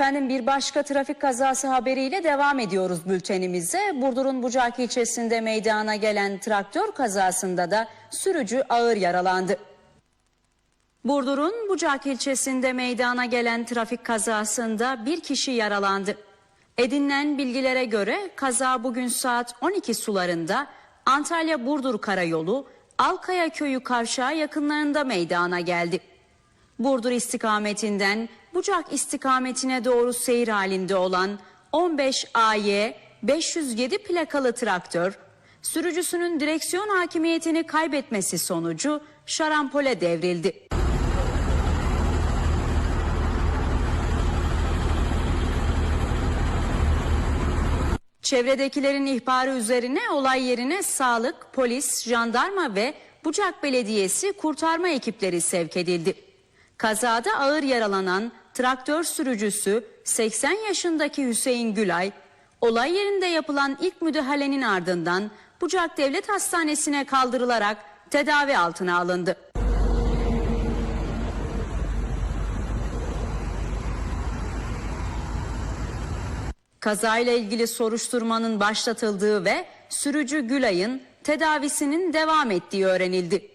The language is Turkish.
Efendim bir başka trafik kazası haberiyle devam ediyoruz bültenimize. Burdur'un Bucak ilçesinde meydana gelen traktör kazasında da sürücü ağır yaralandı. Burdur'un Bucak ilçesinde meydana gelen trafik kazasında bir kişi yaralandı. Edinilen bilgilere göre kaza bugün saat 12 sularında Antalya-Burdur Karayolu Alkaya Köyü kavşağı yakınlarında meydana geldi. Burdur istikametinden Bucak istikametine doğru seyir halinde olan 15 AY 507 plakalı traktör sürücüsünün direksiyon hakimiyetini kaybetmesi sonucu şarampole devrildi. Çevredekilerin ihbarı üzerine olay yerine sağlık, polis, jandarma ve Bucak Belediyesi kurtarma ekipleri sevk edildi. Kazada ağır yaralanan traktör sürücüsü 80 yaşındaki Hüseyin Gülay, olay yerinde yapılan ilk müdahalenin ardından Bucak Devlet Hastanesi'ne kaldırılarak tedavi altına alındı. Kazayla ilgili soruşturmanın başlatıldığı ve sürücü Gülay'ın tedavisinin devam ettiği öğrenildi.